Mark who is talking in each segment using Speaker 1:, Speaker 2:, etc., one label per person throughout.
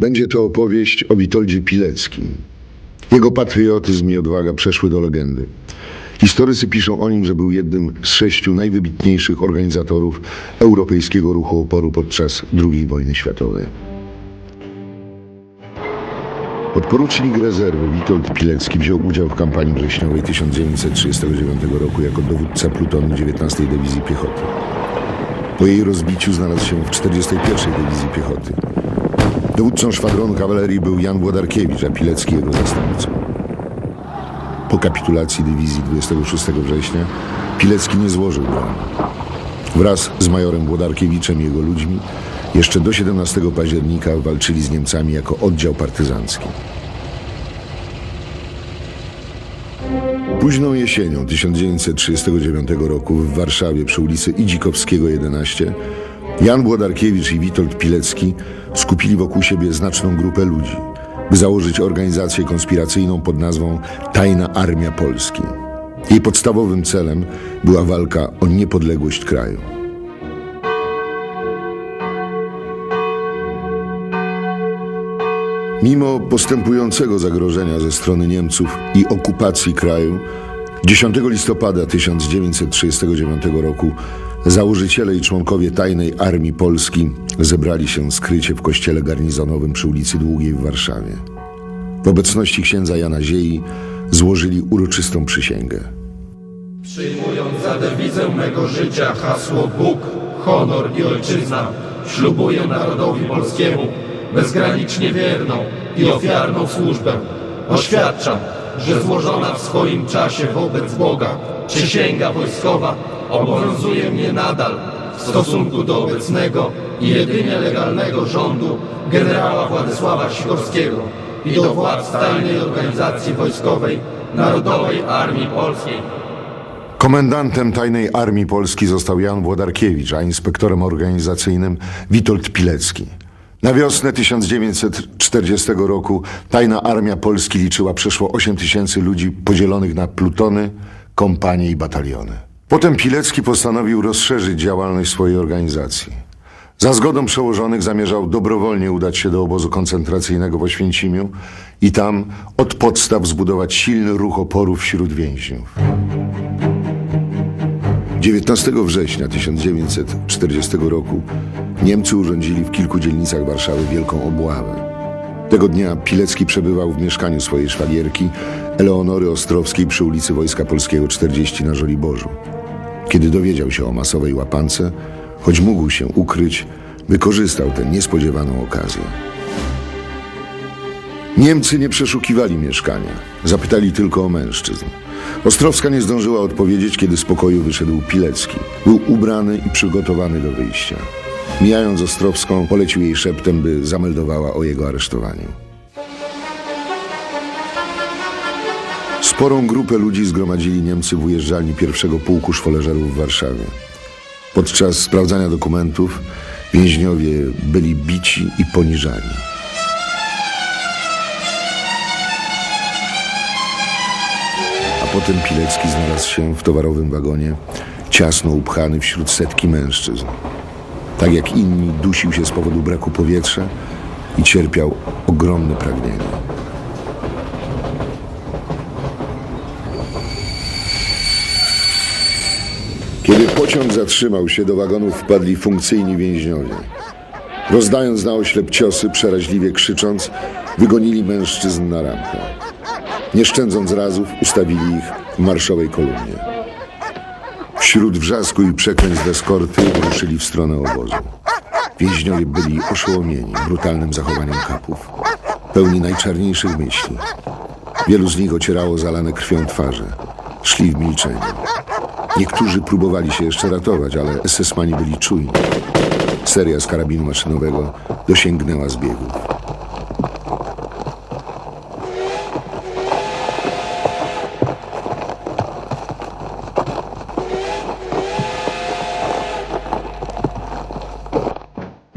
Speaker 1: Będzie to opowieść o Witoldzie Pileckim. Jego patriotyzm i odwaga przeszły do legendy. Historycy piszą o nim, że był jednym z sześciu najwybitniejszych organizatorów europejskiego ruchu oporu podczas II wojny światowej. Podporucznik rezerwy Witold Pilecki wziął udział w kampanii wrześniowej 1939 roku jako dowódca plutonu 19 Dywizji Piechoty. Po jej rozbiciu znalazł się w 41 Dywizji Piechoty. Dowódcą szwadronu kawalerii był Jan Włodarkiewicz, a Pilecki jego zastępcą. Po kapitulacji dywizji 26 września Pilecki nie złożył broni. Wraz z majorem Włodarkiewiczem i jego ludźmi jeszcze do 17 października walczyli z Niemcami jako oddział partyzancki. Późną jesienią 1939 roku w Warszawie przy ulicy Idzikowskiego 11 Jan Włodarkiewicz i Witold Pilecki skupili wokół siebie znaczną grupę ludzi, by założyć organizację konspiracyjną pod nazwą Tajna Armia Polski. Jej podstawowym celem była walka o niepodległość kraju. Mimo postępującego zagrożenia ze strony Niemców i okupacji kraju, 10 listopada 1939 roku założyciele i członkowie Tajnej Armii Polski zebrali się skrycie w kościele garnizonowym przy ulicy Długiej w Warszawie. W obecności księdza Jana Ziei złożyli uroczystą przysięgę.
Speaker 2: Przyjmując za dewizę mego życia hasło Bóg, honor i ojczyzna, ślubuję narodowi polskiemu bezgranicznie wierną i ofiarną służbę. Oświadczam, że złożona w swoim czasie wobec Boga przysięga wojskowa obowiązuje mnie nadal w stosunku do obecnego i jedynie legalnego rządu generała Władysława Sikorskiego i do władz tajnej organizacji wojskowej Narodowej Armii Polskiej.
Speaker 1: Komendantem Tajnej Armii Polski został Jan Włodarkiewicz, a inspektorem organizacyjnym Witold Pilecki. Na wiosnę 1940 roku Tajna Armia Polski liczyła przeszło 8 tysięcy ludzi podzielonych na plutony, kompanie i bataliony. Potem Pilecki postanowił rozszerzyć działalność swojej organizacji. Za zgodą przełożonych zamierzał dobrowolnie udać się do obozu koncentracyjnego w Oświęcimiu i tam od podstaw zbudować silny ruch oporu wśród więźniów. 19 września 1940 roku Niemcy urządzili w kilku dzielnicach Warszawy wielką obławę. Tego dnia Pilecki przebywał w mieszkaniu swojej szwagierki Eleonory Ostrowskiej przy ulicy Wojska Polskiego 40 na Żoliborzu. Kiedy dowiedział się o masowej łapance, choć mógł się ukryć, wykorzystał tę niespodziewaną okazję. Niemcy nie przeszukiwali mieszkania, zapytali tylko o mężczyzn. Ostrowska nie zdążyła odpowiedzieć, kiedy z pokoju wyszedł Pilecki. Był ubrany i przygotowany do wyjścia. Mijając Ostrowską, polecił jej szeptem, by zameldowała o jego aresztowaniu. Sporą grupę ludzi zgromadzili Niemcy w ujeżdżalni pierwszego pułku szwoleżerów w Warszawie. Podczas sprawdzania dokumentów więźniowie byli bici i poniżani. A potem Pilecki znalazł się w towarowym wagonie, ciasno upchany wśród setki mężczyzn. Tak jak inni dusił się z powodu braku powietrza i cierpiał ogromne pragnienie. Kiedy pociąg zatrzymał się, do wagonów wpadli funkcyjni więźniowie. Rozdając na oślep ciosy, przeraźliwie krzycząc, wygonili mężczyzn na rampę. Nie szczędząc razów, ustawili ich w marszowej kolumnie. Wśród wrzasku i przekleństw eskorty ruszyli w stronę obozu. Więźniowie byli oszołomieni brutalnym zachowaniem kapów, pełni najczarniejszych myśli. Wielu z nich ocierało zalane krwią twarze. Szli w milczeniu. Niektórzy próbowali się jeszcze ratować, ale SS-mani byli czujni. Seria z karabinu maszynowego dosięgnęła zbiegów.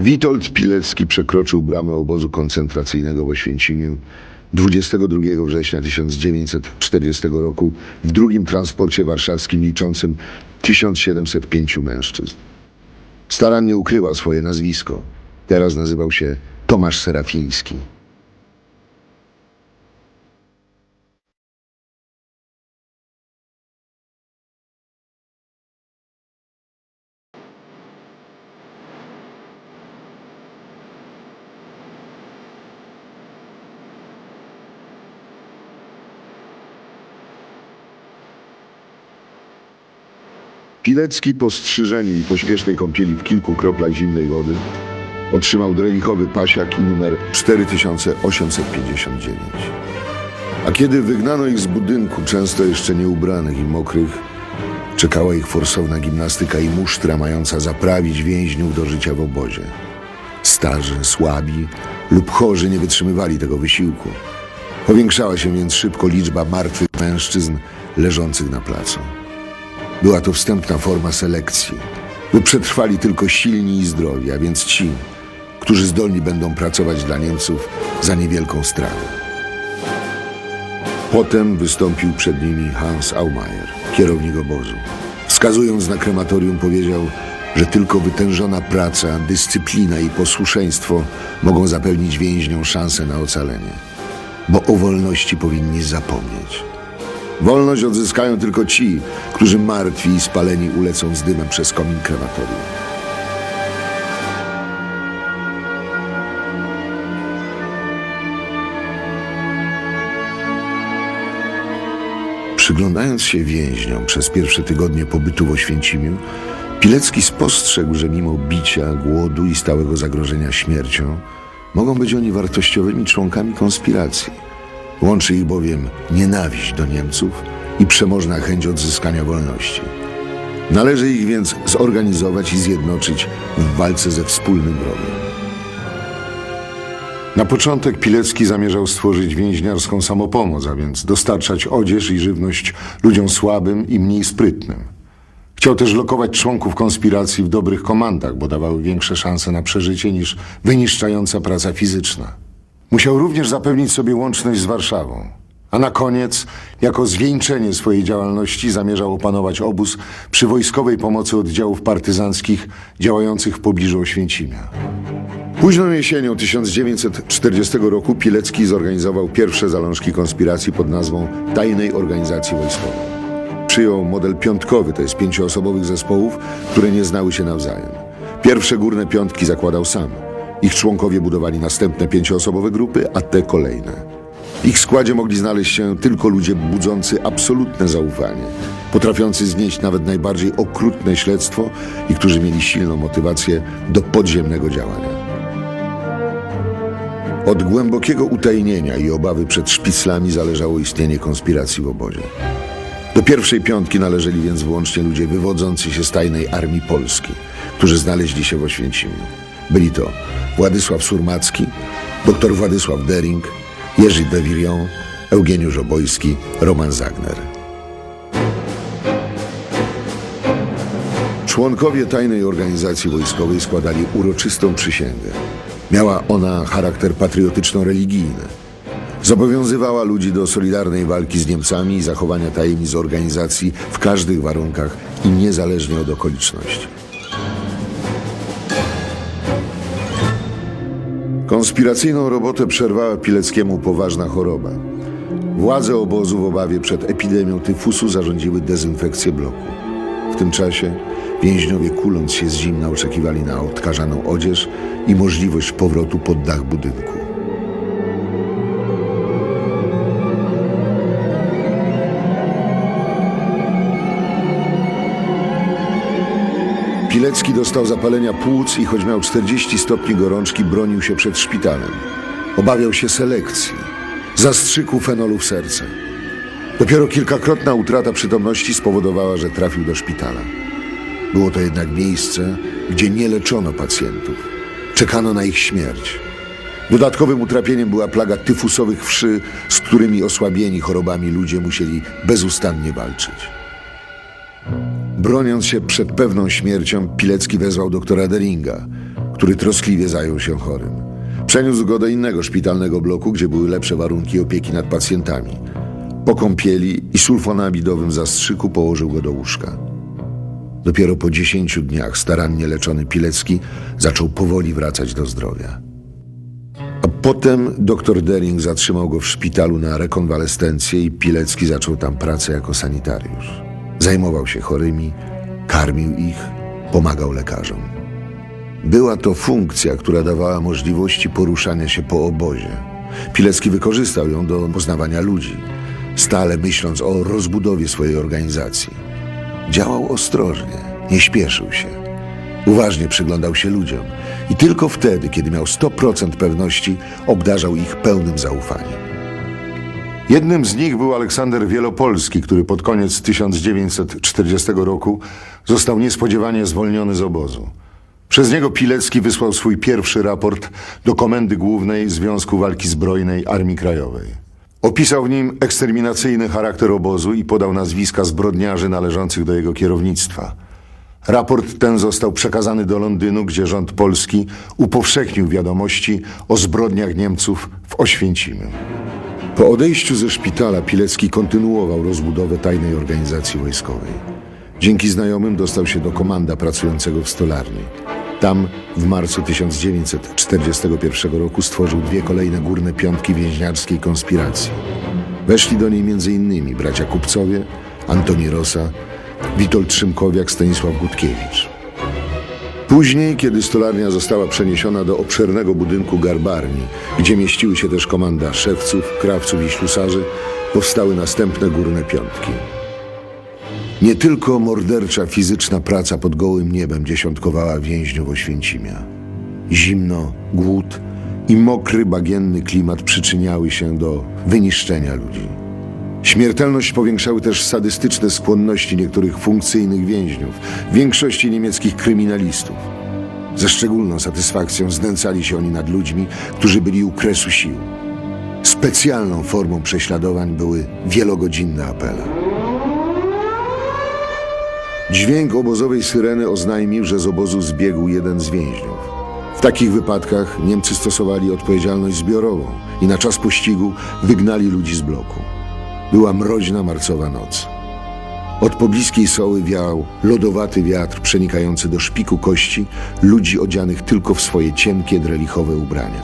Speaker 1: Witold Pilecki przekroczył bramę obozu koncentracyjnego w Oświęcimiu 22 września 1940 roku w drugim transporcie warszawskim liczącym 1705 mężczyzn. Starannie ukryła swoje nazwisko. Teraz nazywał się Tomasz Serafiński. Pilecki po strzyżeniu i pośpiesznej kąpieli w kilku kroplach zimnej wody otrzymał drelichowy pasiak i numer 4859. A kiedy wygnano ich z budynku, często jeszcze nieubranych i mokrych, czekała ich forsowna gimnastyka i musztra mająca zaprawić więźniów do życia w obozie. Starzy, słabi lub chorzy nie wytrzymywali tego wysiłku. Powiększała się więc szybko liczba martwych mężczyzn leżących na placu. Była to wstępna forma selekcji, by przetrwali tylko silni i zdrowi, a więc ci, którzy zdolni będą pracować dla Niemców za niewielką stratę. Potem wystąpił przed nimi Hans Aumayer, kierownik obozu. Wskazując na krematorium powiedział, że tylko wytężona praca, dyscyplina i posłuszeństwo mogą zapewnić więźniom szansę na ocalenie, bo o wolności powinni zapomnieć. Wolność odzyskają tylko ci, którzy martwi i spaleni ulecą z dymem przez komin krematorium. Przyglądając się więźniom przez pierwsze tygodnie pobytu w Oświęcimiu, Pilecki spostrzegł, że mimo bicia, głodu i stałego zagrożenia śmiercią, mogą być oni wartościowymi członkami konspiracji. Łączy ich bowiem nienawiść do Niemców i przemożna chęć odzyskania wolności. Należy ich więc zorganizować i zjednoczyć w walce ze wspólnym wrogiem. Na początek Pilecki zamierzał stworzyć więźniarską samopomoc, a więc dostarczać odzież i żywność ludziom słabym i mniej sprytnym. Chciał też lokować członków konspiracji w dobrych komandach, bo dawały większe szanse na przeżycie niż wyniszczająca praca fizyczna. Musiał również zapewnić sobie łączność z Warszawą. A na koniec, jako zwieńczenie swojej działalności, zamierzał opanować obóz przy wojskowej pomocy oddziałów partyzanckich działających w pobliżu Oświęcimia. Późną jesienią 1940 roku Pilecki zorganizował pierwsze zalążki konspiracji pod nazwą Tajnej Organizacji Wojskowej. Przyjął model piątkowy, to jest pięcioosobowych zespołów, które nie znały się nawzajem. Pierwsze górne piątki zakładał sam. Ich członkowie budowali następne pięcioosobowe grupy, a te kolejne. W ich składzie mogli znaleźć się tylko ludzie budzący absolutne zaufanie, potrafiący znieść nawet najbardziej okrutne śledztwo i którzy mieli silną motywację do podziemnego działania. Od głębokiego utajnienia i obawy przed szpiclami zależało istnienie konspiracji w obozie. Do pierwszej piątki należeli więc wyłącznie ludzie wywodzący się z tajnej armii polskiej, którzy znaleźli się w Oświęcimiu. Byli to Władysław Surmacki, dr Władysław Dering, Jerzy de Eugeniusz Obojski, Roman Zagner. Członkowie tajnej organizacji wojskowej składali uroczystą przysięgę. Miała ona charakter patriotyczno-religijny. Zobowiązywała ludzi do solidarnej walki z Niemcami i zachowania tajemnic organizacji w każdych warunkach i niezależnie od okoliczności. Konspiracyjną robotę przerwała Pileckiemu poważna choroba. Władze obozu w obawie przed epidemią tyfusu zarządziły dezynfekcję bloku. W tym czasie więźniowie kuląc się z zimna oczekiwali na odkażaną odzież i możliwość powrotu pod dach budynku. Pilecki dostał zapalenia płuc i choć miał 40 stopni gorączki, bronił się przed szpitalem. Obawiał się selekcji, zastrzyku fenolu w serce. Dopiero kilkakrotna utrata przytomności spowodowała, że trafił do szpitala. Było to jednak miejsce, gdzie nie leczono pacjentów. Czekano na ich śmierć. Dodatkowym utrapieniem była plaga tyfusowych wszy, z którymi osłabieni chorobami ludzie musieli bezustannie walczyć. Broniąc się przed pewną śmiercią, Pilecki wezwał doktora Deringa, który troskliwie zajął się chorym. Przeniósł go do innego szpitalnego bloku, gdzie były lepsze warunki opieki nad pacjentami. Po kąpieli i sulfonamidowym zastrzyku położył go do łóżka. Dopiero po dziesięciu dniach starannie leczony Pilecki zaczął powoli wracać do zdrowia. A potem doktor Dering zatrzymał go w szpitalu na rekonwalescencję i Pilecki zaczął tam pracę jako sanitariusz. Zajmował się chorymi, karmił ich, pomagał lekarzom. Była to funkcja, która dawała możliwości poruszania się po obozie. Pilecki wykorzystał ją do poznawania ludzi, stale myśląc o rozbudowie swojej organizacji. Działał ostrożnie, nie śpieszył się. Uważnie przyglądał się ludziom i tylko wtedy, kiedy miał 100% pewności, obdarzał ich pełnym zaufaniem. Jednym z nich był Aleksander Wielopolski, który pod koniec 1940 roku został niespodziewanie zwolniony z obozu. Przez niego Pilecki wysłał swój pierwszy raport do Komendy Głównej Związku Walki Zbrojnej Armii Krajowej. Opisał w nim eksterminacyjny charakter obozu i podał nazwiska zbrodniarzy należących do jego kierownictwa. Raport ten został przekazany do Londynu, gdzie rząd polski upowszechnił wiadomości o zbrodniach Niemców w Oświęcimiu. Po odejściu ze szpitala Pilecki kontynuował rozbudowę tajnej organizacji wojskowej. Dzięki znajomym dostał się do komanda pracującego w stolarni. Tam w marcu 1941 roku stworzył dwie kolejne górne piątki więźniarskiej konspiracji. Weszli do niej m.in. bracia Kupcowie, Antoni Rosa, Witold Szymkowiak, Stanisław Gutkiewicz. Później, kiedy stolarnia została przeniesiona do obszernego budynku garbarni, gdzie mieściły się też komanda szewców, krawców i ślusarzy, powstały następne górne piątki. Nie tylko mordercza fizyczna praca pod gołym niebem dziesiątkowała więźniów Oświęcimia. Zimno, głód i mokry, bagienny klimat przyczyniały się do wyniszczenia ludzi. Śmiertelność powiększały też sadystyczne skłonności niektórych funkcyjnych więźniów, większości niemieckich kryminalistów. Ze szczególną satysfakcją znęcali się oni nad ludźmi, którzy byli u kresu sił. Specjalną formą prześladowań były wielogodzinne apele. Dźwięk obozowej syreny oznajmił, że z obozu zbiegł jeden z więźniów. W takich wypadkach Niemcy stosowali odpowiedzialność zbiorową i na czas pościgu wygnali ludzi z bloku. Była mroźna marcowa noc. Od pobliskiej soły wiał lodowaty wiatr przenikający do szpiku kości ludzi odzianych tylko w swoje cienkie, drelichowe ubrania.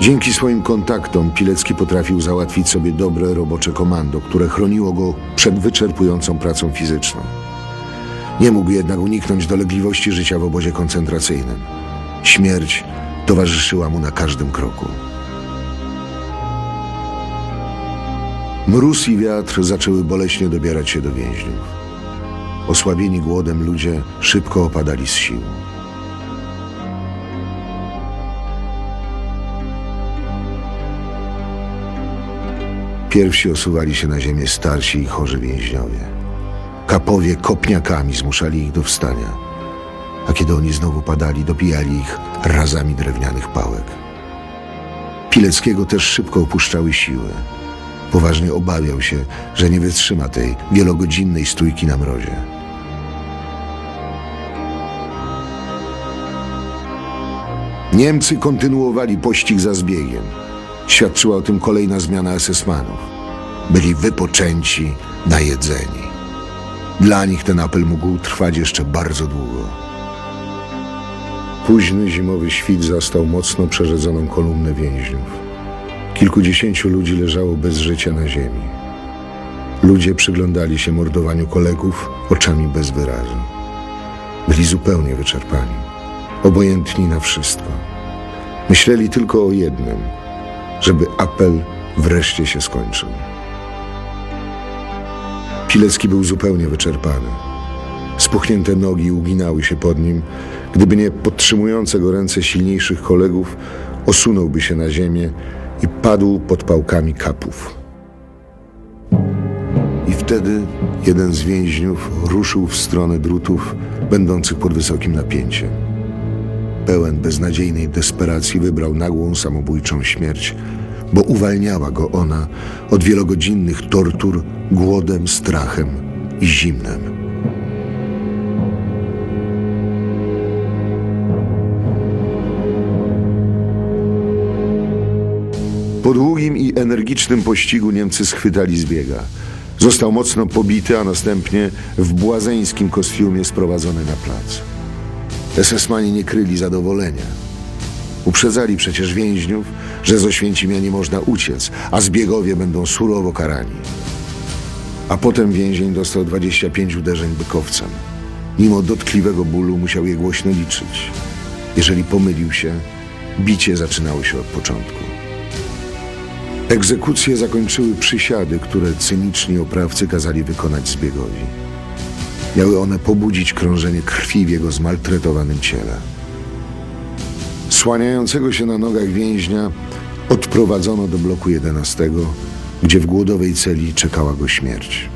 Speaker 1: Dzięki swoim kontaktom Pilecki potrafił załatwić sobie dobre robocze komando, które chroniło go przed wyczerpującą pracą fizyczną. Nie mógł jednak uniknąć dolegliwości życia w obozie koncentracyjnym. Śmierć towarzyszyła mu na każdym kroku. Mróz i wiatr zaczęły boleśnie dobierać się do więźniów. Osłabieni głodem ludzie szybko opadali z sił. Pierwsi osuwali się na ziemię starsi i chorzy więźniowie. Kapowie kopniakami zmuszali ich do wstania, a kiedy oni znowu padali, dobijali ich razami drewnianych pałek. Pileckiego też szybko opuszczały siły. Poważnie obawiał się, że nie wytrzyma tej wielogodzinnej stójki na mrozie. Niemcy kontynuowali pościg za zbiegiem. Świadczyła o tym kolejna zmiana SS-manów. Byli wypoczęci, najedzeni. Dla nich ten apel mógł trwać jeszcze bardzo długo. Późny zimowy świt zastał mocno przerzedzoną kolumnę więźniów. Kilkudziesięciu ludzi leżało bez życia na ziemi. Ludzie przyglądali się mordowaniu kolegów oczami bez wyrazu. Byli zupełnie wyczerpani, obojętni na wszystko. Myśleli tylko o jednym, żeby apel wreszcie się skończył. Pilecki był zupełnie wyczerpany. Spuchnięte nogi uginały się pod nim. Gdyby nie podtrzymujące go ręce silniejszych kolegów, osunąłby się na ziemię i padł pod pałkami kapów. I wtedy jeden z więźniów ruszył w stronę drutów będących pod wysokim napięciem. Pełen beznadziejnej desperacji wybrał nagłą samobójczą śmierć, bo uwalniała go ona od wielogodzinnych tortur głodem, strachem i zimnem. Po długim i energicznym pościgu Niemcy schwytali zbiega. Został mocno pobity, a następnie w błazeńskim kostiumie sprowadzony na plac. SS-mani nie kryli zadowolenia. Uprzedzali przecież więźniów, że z Oświęcimia nie można uciec, a zbiegowie będą surowo karani. A potem więzień dostał 25 uderzeń bykowcem. Mimo dotkliwego bólu musiał je głośno liczyć. Jeżeli pomylił się, bicie zaczynało się od początku. Egzekucje zakończyły przysiady, które cyniczni oprawcy kazali wykonać zbiegowi. Miały one pobudzić krążenie krwi w jego zmaltretowanym ciele. Słaniającego się na nogach więźnia odprowadzono do bloku 11, gdzie w głodowej celi czekała go śmierć.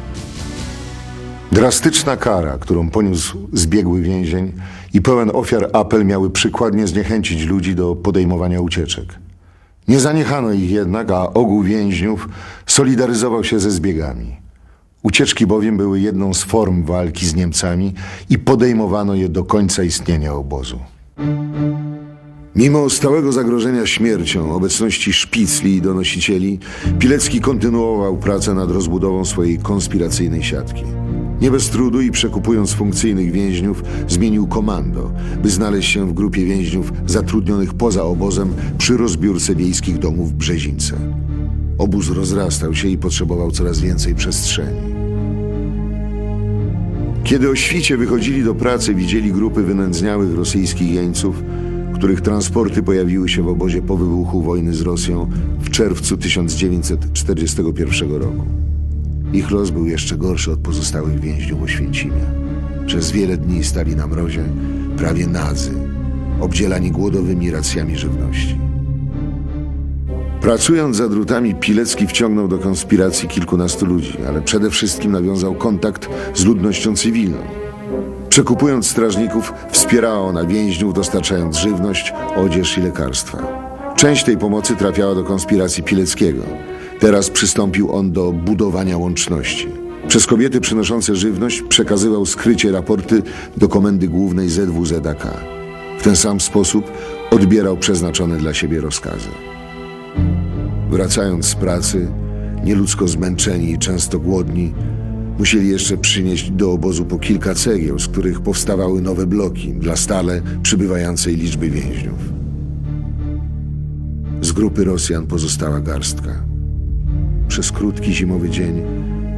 Speaker 1: Drastyczna kara, którą poniósł zbiegły więzień i pełen ofiar apel miały przykładnie zniechęcić ludzi do podejmowania ucieczek. Nie zaniechano ich jednak, a ogół więźniów solidaryzował się ze zbiegami. Ucieczki bowiem były jedną z form walki z Niemcami i podejmowano je do końca istnienia obozu. Mimo stałego zagrożenia śmiercią, obecności szpicli i donosicieli, Pilecki kontynuował pracę nad rozbudową swojej konspiracyjnej siatki. Nie bez trudu i przekupując funkcyjnych więźniów, zmienił komando, by znaleźć się w grupie więźniów zatrudnionych poza obozem przy rozbiórce wiejskich domów w Brzezińce. Obóz rozrastał się i potrzebował coraz więcej przestrzeni. Kiedy o świcie wychodzili do pracy, widzieli grupy wynędzniałych rosyjskich jeńców, których transporty pojawiły się w obozie po wybuchu wojny z Rosją w czerwcu 1941 roku. Ich los był jeszcze gorszy od pozostałych więźniów Oświęcimia. Przez wiele dni stali na mrozie, prawie nadzy, obdzielani głodowymi racjami żywności. Pracując za drutami, Pilecki wciągnął do konspiracji kilkunastu ludzi, ale przede wszystkim nawiązał kontakt z ludnością cywilną. Przekupując strażników, wspierała ona więźniów, dostarczając żywność, odzież i lekarstwa. Część tej pomocy trafiała do konspiracji Pileckiego. Teraz przystąpił on do budowania łączności. Przez kobiety przynoszące żywność przekazywał skrycie raporty do komendy głównej ZWZAK. W ten sam sposób odbierał przeznaczone dla siebie rozkazy. Wracając z pracy, nieludzko zmęczeni i często głodni, musieli jeszcze przynieść do obozu po kilka cegieł, z których powstawały nowe bloki dla stale przybywającej liczby więźniów. Z grupy Rosjan pozostała garstka. Przez krótki zimowy dzień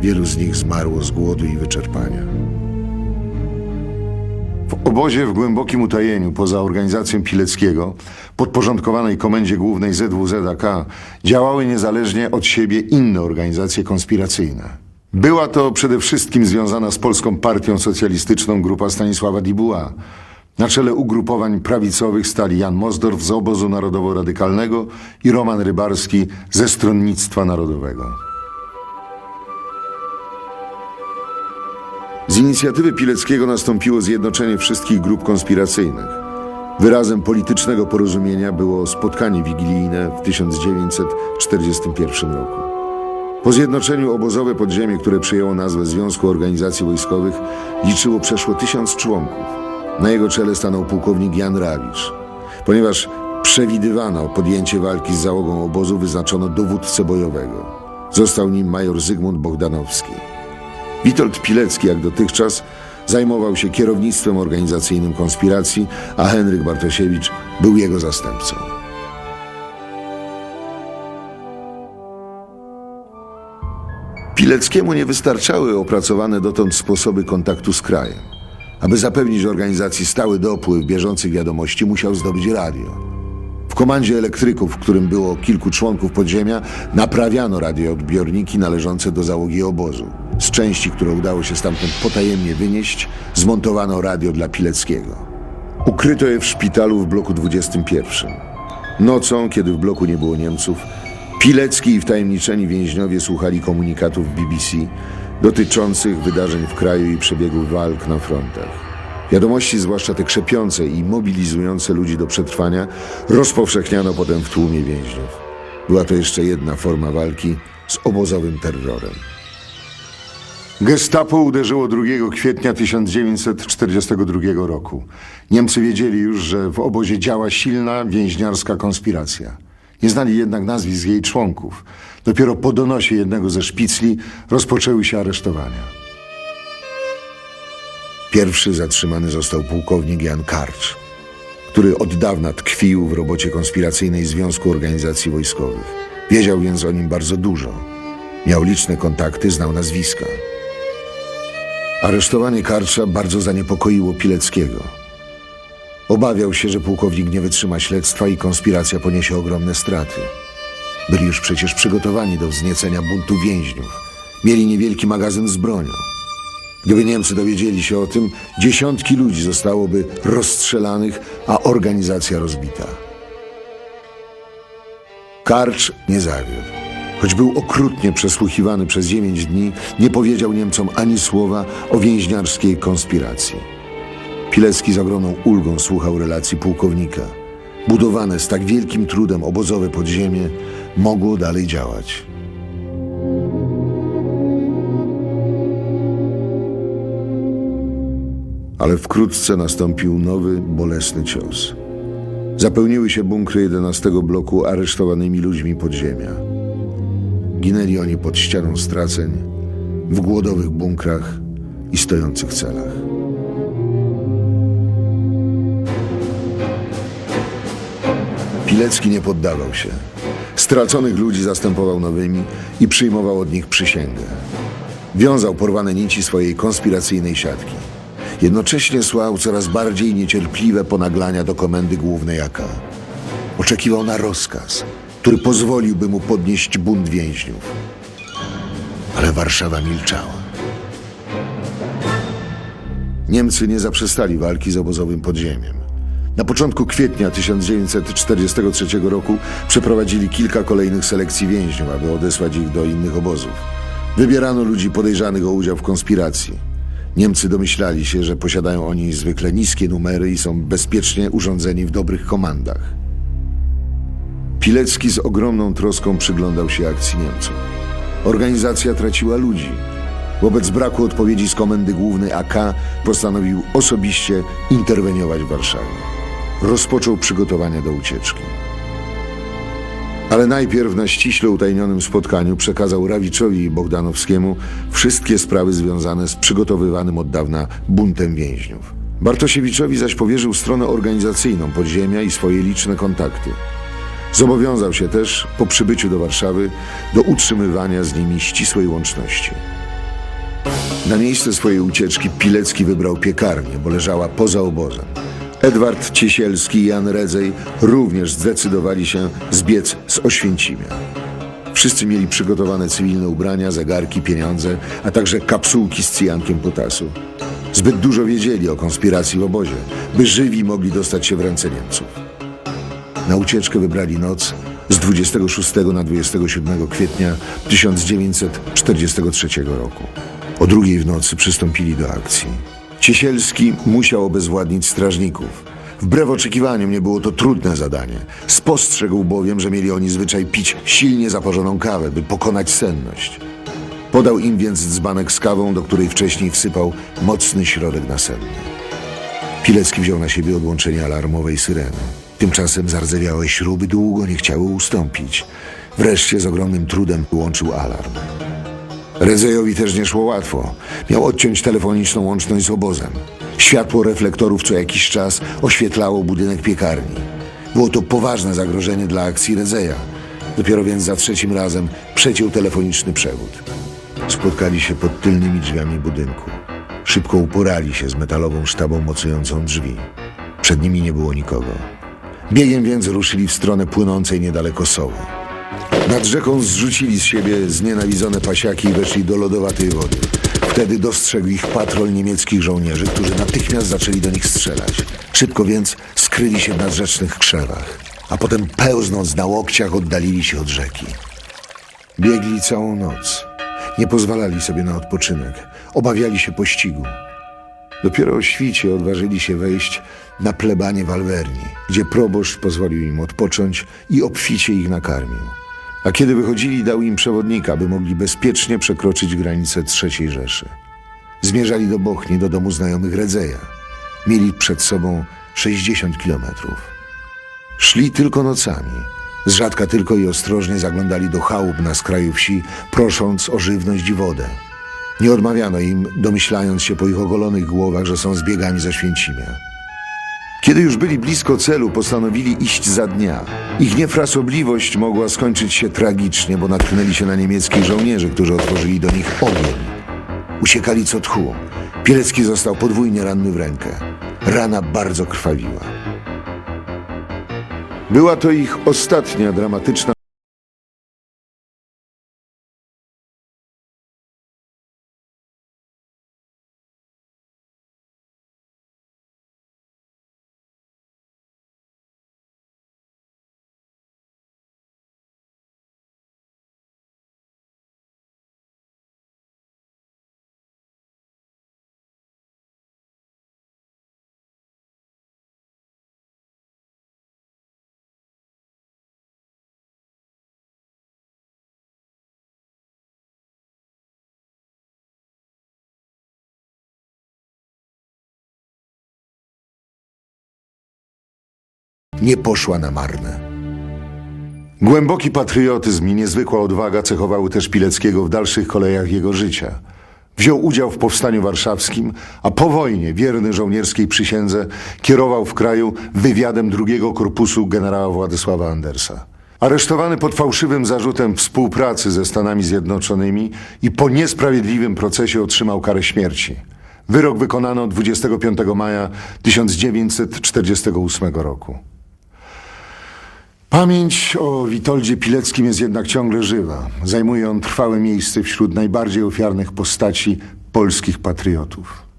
Speaker 1: wielu z nich zmarło z głodu i wyczerpania. W obozie w głębokim utajeniu, poza organizacją Pileckiego, podporządkowanej Komendzie Głównej ZWZAK, działały niezależnie od siebie inne organizacje konspiracyjne. Była to przede wszystkim związana z Polską Partią Socjalistyczną grupa Stanisława Dibuła. Na czele ugrupowań prawicowych stali Jan Mosdorf z Obozu Narodowo-Radykalnego i Roman Rybarski ze Stronnictwa Narodowego. Z inicjatywy Pileckiego nastąpiło zjednoczenie wszystkich grup konspiracyjnych. Wyrazem politycznego porozumienia było spotkanie wigilijne w 1941 roku. Po zjednoczeniu obozowe podziemie, które przyjęło nazwę Związku Organizacji Wojskowych, liczyło przeszło tysiąc członków. Na jego czele stanął pułkownik Jan Rawicz. Ponieważ przewidywano podjęcie walki z załogą obozu, wyznaczono dowódcę bojowego. Został nim major Zygmunt Bogdanowski. Witold Pilecki, jak dotychczas, zajmował się kierownictwem organizacyjnym konspiracji, a Henryk Bartosiewicz był jego zastępcą. Pileckiemu nie wystarczały opracowane dotąd sposoby kontaktu z krajem. Aby zapewnić organizacji stały dopływ bieżących wiadomości, musiał zdobyć radio. W komandzie elektryków, w którym było kilku członków podziemia, naprawiano radioodbiorniki należące do załogi obozu. Z części, które udało się stamtąd potajemnie wynieść, zmontowano radio dla Pileckiego. Ukryto je w szpitalu w bloku 21. Nocą, kiedy w bloku nie było Niemców, Pilecki i wtajemniczeni więźniowie słuchali komunikatów BBC dotyczących wydarzeń w kraju i przebiegu walk na frontach. Wiadomości, zwłaszcza te krzepiące i mobilizujące ludzi do przetrwania, rozpowszechniano potem w tłumie więźniów. Była to jeszcze jedna forma walki z obozowym terrorem. Gestapo uderzyło 2 kwietnia 1942 roku. Niemcy wiedzieli już, że w obozie działa silna więźniarska konspiracja. Nie znali jednak nazwisk jej członków. Dopiero po donosie jednego ze szpicli rozpoczęły się aresztowania. Pierwszy zatrzymany został pułkownik Jan Karcz, który od dawna tkwił w robocie konspiracyjnej Związku Organizacji Wojskowych. Wiedział więc o nim bardzo dużo. Miał liczne kontakty, znał nazwiska. Aresztowanie Karcza bardzo zaniepokoiło Pileckiego. Obawiał się, że pułkownik nie wytrzyma śledztwa i konspiracja poniesie ogromne straty. Byli już przecież przygotowani do wzniecenia buntu więźniów. Mieli niewielki magazyn z bronią. Gdyby Niemcy dowiedzieli się o tym, dziesiątki ludzi zostałoby rozstrzelanych, a organizacja rozbita. Karcz nie zawiódł. Choć był okrutnie przesłuchiwany przez dziewięć dni, nie powiedział Niemcom ani słowa o więźniarskiej konspiracji. Pilecki z ogromną ulgą słuchał relacji pułkownika. Budowane z tak wielkim trudem obozowe podziemie mogło dalej działać. Ale wkrótce nastąpił nowy, bolesny cios. Zapełniły się bunkry 11 bloku aresztowanymi ludźmi podziemia. Ginęli oni pod ścianą straceń, w głodowych bunkrach i stojących celach. Pilecki nie poddawał się. Straconych ludzi zastępował nowymi i przyjmował od nich przysięgę. Wiązał porwane nici swojej konspiracyjnej siatki. Jednocześnie słał coraz bardziej niecierpliwe ponaglania do komendy głównej AK. Oczekiwał na rozkaz, który pozwoliłby mu podnieść bunt więźniów. Ale Warszawa milczała. Niemcy nie zaprzestali walki z obozowym podziemiem. Na początku kwietnia 1943 roku przeprowadzili kilka kolejnych selekcji więźniów, aby odesłać ich do innych obozów. Wybierano ludzi podejrzanych o udział w konspiracji. Niemcy domyślali się, że posiadają oni zwykle niskie numery i są bezpiecznie urządzeni w dobrych komandach. Pilecki z ogromną troską przyglądał się akcji Niemców. Organizacja traciła ludzi. Wobec braku odpowiedzi z komendy głównej AK postanowił osobiście interweniować w Warszawie. Rozpoczął przygotowania do ucieczki. Ale najpierw na ściśle utajnionym spotkaniu przekazał Rawiczowi i Bogdanowskiemu wszystkie sprawy związane z przygotowywanym od dawna buntem więźniów. Bartosiewiczowi zaś powierzył stronę organizacyjną podziemia i swoje liczne kontakty. Zobowiązał się też, po przybyciu do Warszawy, do utrzymywania z nimi ścisłej łączności. Na miejsce swojej ucieczki Pilecki wybrał piekarnię, bo leżała poza obozem. Edward Ciesielski i Jan Redzej również zdecydowali się zbiec z Oświęcimia. Wszyscy mieli przygotowane cywilne ubrania, zegarki, pieniądze, a także kapsułki z cyjankiem potasu. Zbyt dużo wiedzieli o konspiracji w obozie, by żywi mogli dostać się w ręce Niemców. Na ucieczkę wybrali noc z 26 na 27 kwietnia 1943 roku. O drugiej w nocy przystąpili do akcji. Ciesielski musiał obezwładnić strażników. Wbrew oczekiwaniom nie było to trudne zadanie. Spostrzegł bowiem, że mieli oni zwyczaj pić silnie zaparzoną kawę, by pokonać senność. Podał im więc dzbanek z kawą, do której wcześniej wsypał mocny środek nasenny. Pilecki wziął na siebie odłączenie alarmowej syreny. Tymczasem zardzewiałe śruby długo nie chciały ustąpić. Wreszcie z ogromnym trudem wyłączył alarm. Redzejowi też nie szło łatwo. Miał odciąć telefoniczną łączność z obozem. Światło reflektorów co jakiś czas oświetlało budynek piekarni. Było to poważne zagrożenie dla akcji Redzeja. Dopiero więc za trzecim razem przeciął telefoniczny przewód. Spotkali się pod tylnymi drzwiami budynku. Szybko uporali się z metalową sztabą mocującą drzwi. Przed nimi nie było nikogo. Biegiem więc ruszyli w stronę płynącej niedaleko Soły. Nad rzeką zrzucili z siebie znienawidzone pasiaki i weszli do lodowatej wody. Wtedy dostrzegł ich patrol niemieckich żołnierzy, którzy natychmiast zaczęli do nich strzelać. Szybko więc skryli się w nadrzecznych krzewach, a potem pełznąc na łokciach oddalili się od rzeki. Biegli całą noc. Nie pozwalali sobie na odpoczynek. Obawiali się pościgu. Dopiero o świcie odważyli się wejść na plebanie w Alwerni, gdzie proboszcz pozwolił im odpocząć i obficie ich nakarmił. A kiedy wychodzili, dał im przewodnika, by mogli bezpiecznie przekroczyć granicę III Rzeszy. Zmierzali do Bochni, do domu znajomych Redzeja. Mieli przed sobą 60 kilometrów. Szli tylko nocami. Z rzadka tylko i ostrożnie zaglądali do chałup na skraju wsi, prosząc o żywność i wodę. Nie odmawiano im, domyślając się po ich ogolonych głowach, że są zbiegami ze Święcimia. Kiedy już byli blisko celu, postanowili iść za dnia. Ich niefrasobliwość mogła skończyć się tragicznie, bo natknęli się na niemieckich żołnierzy, którzy otworzyli do nich ogień. Uciekali co tchu. Pielecki został podwójnie ranny w rękę. Rana bardzo krwawiła. Była to ich ostatnia dramatyczna nie poszła na marne. Głęboki patriotyzm i niezwykła odwaga cechowały też Pileckiego w dalszych kolejach jego życia. Wziął udział w powstaniu warszawskim, a po wojnie, wierny żołnierskiej przysiędze, kierował w kraju wywiadem drugiego korpusu generała Władysława Andersa. Aresztowany pod fałszywym zarzutem współpracy ze Stanami Zjednoczonymi i po niesprawiedliwym procesie otrzymał karę śmierci. Wyrok wykonano 25 maja 1948 roku. Pamięć o Witoldzie Pileckim jest jednak ciągle żywa. Zajmuje on trwałe miejsce wśród najbardziej ofiarnych postaci polskich patriotów.